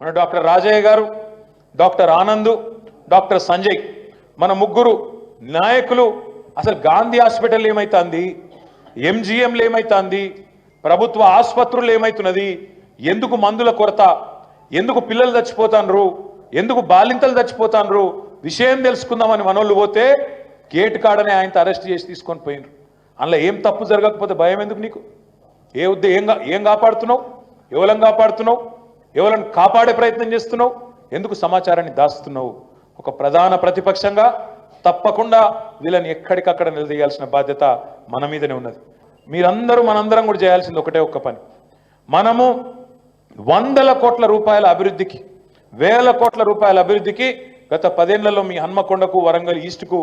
మన డాక్టర్ రాజయ్య గారు doctor Anand doctor Sanjay మన ముగ్గురు నాయకులు. అసలు గాంధీ హాస్పిటల్ ఏమైతుంది? ఎంజిఎంలు ఏమైతుంది ప్రభుత్వ ఆసుపత్రులు ఏమైతున్నది? ఎందుకు మందుల కొరత? ఎందుకు పిల్లలు చచ్చిపోతాన్రు? ఎందుకు బాలింతలు చచ్చిపోతాన్రు? విషయం తెలుసుకుందామని మనోళ్ళు పోతే గేటు కాడనే ఆయన అరెస్ట్ చేసి తీసుకొని పోయినరు. అందులో ఏం తప్పు జరగకపోతే భయం ఎందుకు నీకు? ఏ ఉద్దే ఏం ఏం కాపాడుతున్నావు? ఎవరిని కాపాడుతున్నావు? ఎవరిని కాపాడే ప్రయత్నం చేస్తున్నావు? ఎందుకు సమాచారాన్ని దాస్తున్నావు? ఒక ప్రధాన ప్రతిపక్షంగా తప్పకుండా వీళ్ళని ఎక్కడికక్కడ నిలదీయాల్సిన బాధ్యత మన మీదనే ఉన్నది. మీరందరూ మనందరం కూడా చేయాల్సింది ఒకటే ఒక్క పని. మనము వందల కోట్ల రూపాయల అభివృద్ధికి వేల కోట్ల రూపాయల అభివృద్ధికి గత పదేళ్ళలో మీ హన్మకొండకు వరంగల్ ఈస్ట్కు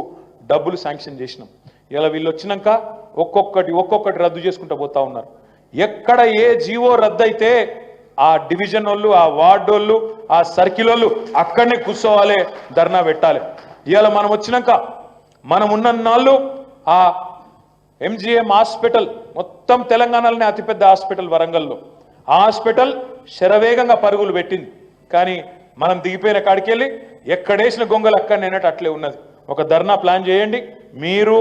డబ్బులు శాంక్షన్ చేసినాం. ఇలా వీళ్ళు వచ్చినాక ఒక్కొక్కటి ఒక్కొక్కటి రద్దు చేసుకుంటూ పోతా ఉన్నారు. ఎక్కడ ఏ జీవో రద్దయితే ఆ డివిజన్ వాళ్ళు ఆ వార్డు వాళ్ళు ఆ సర్కిల్ వాళ్ళు అక్కడనే కూర్చోవాలి ధర్నా పెట్టాలి. ఇవాళ మనం వచ్చినాక మనం ఉన్న నాళ్ళు ఆ ఎంజిఎం హాస్పిటల్ మొత్తం తెలంగాణలోనే అతిపెద్ద హాస్పిటల్ వరంగల్లో. ఆ హాస్పిటల్ శరవేగంగా పరుగులు పెట్టింది. కానీ మనం దిగిపోయిన కాడికి వెళ్ళి ఎక్కడేసిన గొంగలు అక్కడ నేనట్టు అట్లే ఉన్నది. ఒక ధర్నా ప్లాన్ చేయండి. మీరు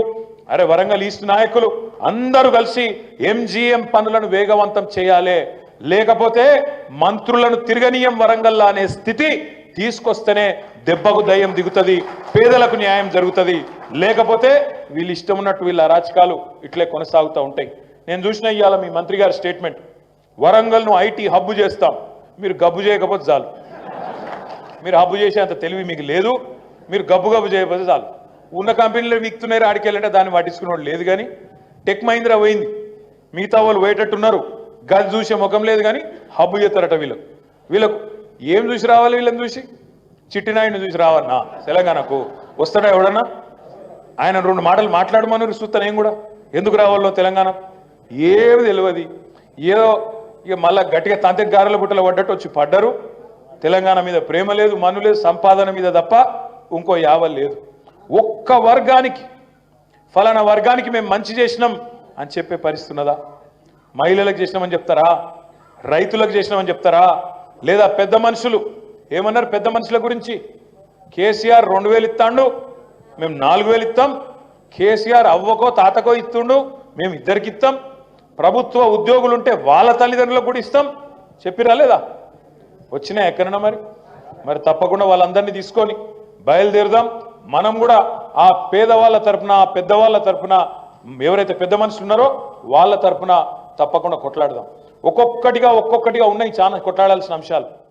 అరే వరంగల్ ఈస్ట్ నాయకులు అందరూ కలిసి ఎంజిఎం పనులను వేగవంతం చేయాలి. లేకపోతే మంత్రులను తిరగనీయం వరంగల్లా అనే స్థితి తీసుకొస్తేనే దెబ్బకు దయ్యం దిగుతుంది పేదలకు న్యాయం జరుగుతుంది. లేకపోతే వీళ్ళు ఇష్టం ఉన్నట్టు వీళ్ళ అరాచకాలు ఇట్లే కొనసాగుతూ ఉంటాయి. నేను చూసిన ఇవాళ మీ మంత్రి గారి స్టేట్మెంట్ వరంగల్ను ఐటీ హబ్బు చేస్తాం మీరు గబ్బు చేయకపోతే చాలు. మీరు హబ్బు చేసేంత తెలివి మీకు లేదు మీరు గబ్బు గబ్బు చేయకపోతే చాలు. ఉన్న కంపెనీలు వీక్తున్నారు ఆడికి వెళ్ళంటే దాన్ని పట్టించుకునేవాడు లేదు కానీ టెక్ మహీంద్రా పోయింది. మిగతా వాళ్ళు పోయేటట్టున్నారు. గది చూసే ముఖం లేదు కానీ హబ్బు చేస్తారట వీళ్ళు. వీళ్ళకు ఏం చూసి రావాలి వీళ్ళని చూసి? చిట్టినాయుడిని చూసి రావన్నా తెలంగాణకు. వస్తాడా ఎవడన్నా? ఆయన రెండు మాటలు మాట్లాడమని చూస్తాను నేను కూడా. ఎందుకు రావాలో తెలంగాణ? ఏమి తెలియదు. ఏదో ఇక మళ్ళా గట్టిగా తంత్రి గారెల బుట్టలు పడ్డట్టు వచ్చి పడ్డరు. తెలంగాణ మీద ప్రేమ లేదు మను లేదు సంపాదన మీద తప్ప ఇంకో యావ లేదు. ఒక్క వర్గానికి ఫలానా వర్గానికి మేము మంచి చేసినాం అని చెప్పే పరిస్థితున్నదా మహిళలకు చేసినామని చెప్తారా? రైతులకు చేసినామని చెప్తారా? లేదా పెద్ద మనుషులు? ఏమన్నారు పెద్ద మనుషుల గురించి? కేసీఆర్ రెండు వేలు ఇస్తాడు మేము నాలుగు వేలు ఇస్తాం. కేసీఆర్ అవ్వకో తాతకో ఇస్తుండు మేము ఇద్దరికి ఇస్తాం. ప్రభుత్వ ఉద్యోగులు ఉంటే వాళ్ళ తల్లిదండ్రులకు కూడా ఇస్తాం. చెప్పిరా లేదా? వచ్చినా ఎక్కడన్నా మరి? మరి తప్పకుండా వాళ్ళందరినీ తీసుకొని బయలుదేరుదాం. మనం కూడా ఆ పేదవాళ్ళ తరపున ఆ పెద్దవాళ్ళ తరపున ఎవరైతే పెద్ద మనుషులు ఉన్నారో వాళ్ళ తరపున తప్పకుండా కొట్లాడదాం. ఒక్కొక్కటిగా ఒక్కొక్కటిగా ఉన్నాయి చాలా కొట్లాడాల్సిన అంశాలు.